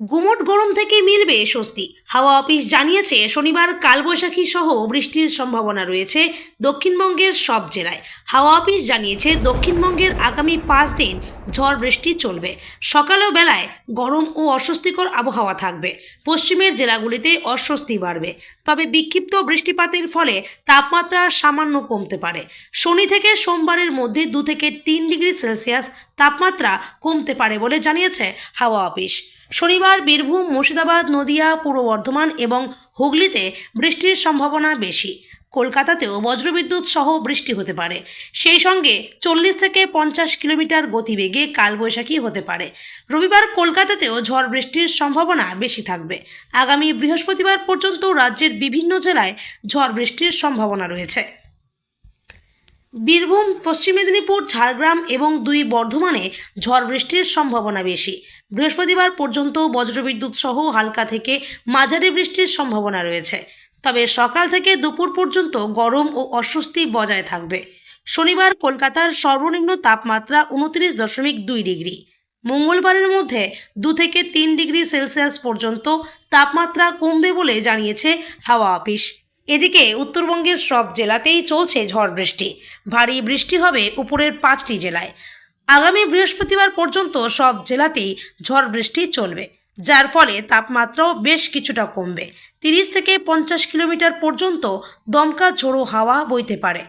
গুমট গরম থেকে মিলবে স্বস্তি। হাওয়া অফিস জানিয়েছে, শনিবার কালবৈশাখী সহ বৃষ্টির সম্ভাবনা রয়েছে দক্ষিণবঙ্গের সব জেলায়। হাওয়া অফিস জানিয়েছে, দক্ষিণবঙ্গের আগামী পাঁচ দিন ঝড় বৃষ্টি চলবে। সকাল বেলায় গরম ও অস্বস্তিকর আবহাওয়া থাকবে। পশ্চিমের জেলাগুলিতে অস্বস্তি বাড়বে। তবে বিক্ষিপ্ত বৃষ্টিপাতের ফলে তাপমাত্রা সামান্য কমতে পারে। শনি থেকে সোমবারের মধ্যে দু থেকে তিন ডিগ্রি সেলসিয়াস তাপমাত্রা কমতে পারে বলে জানিয়েছে হাওয়া অফিস। শনিবার বীরভূম, মুর্শিদাবাদ, নদিয়া, পূর্ব বর্ধমান এবং হুগলিতে বৃষ্টির সম্ভাবনা বেশি। কলকাতাতেও বজ্রবিদ্যুৎ সহ বৃষ্টি হতে পারে। সেই সঙ্গে চল্লিশ থেকে পঞ্চাশ কিলোমিটার গতিবেগে কালবৈশাখী হতে পারে। রবিবার কলকাতাতেও ঝড় বৃষ্টির সম্ভাবনা বেশি থাকবে। আগামী বৃহস্পতিবার পর্যন্ত রাজ্যের বিভিন্ন জেলায় ঝড় বৃষ্টির সম্ভাবনা রয়েছে। বীরভূম, পশ্চিম মেদিনীপুর, ঝাড়গ্রাম এবং দুই বর্ধমানে ঝড় বৃষ্টির সম্ভাবনা বেশি। বৃহস্পতিবার পর্যন্ত বজ্রবিদ্যুৎ সহ হালকা থেকে মাঝারি বৃষ্টির সম্ভাবনা রয়েছে। তবে সকাল থেকে দুপুর পর্যন্ত গরম ও অস্বস্তি বজায় থাকবে। শনিবার কলকাতার সর্বনিম্ন তাপমাত্রা উনত্রিশ দশমিক দুই ডিগ্রি। মঙ্গলবারের মধ্যে দু থেকে তিন ডিগ্রি সেলসিয়াস পর্যন্ত তাপমাত্রা কমবে বলে জানিয়েছে হাওয়া অফিস। এদিকে উত্তরবঙ্গের সব জেলাতেই চলছে ঝড় বৃষ্টি। ভারী বৃষ্টি হবে উপরের পাঁচটি জেলায়। আগামী বৃহস্পতিবার পর্যন্ত সব জেলাতেই ঝড় বৃষ্টি চলবে। যার ফলে তাপমাত্রাও বেশ কিছুটা কমবে। তিরিশ থেকে পঞ্চাশ কিলোমিটার পর্যন্ত দমকা ঝোড়ো হাওয়া বইতে পারে।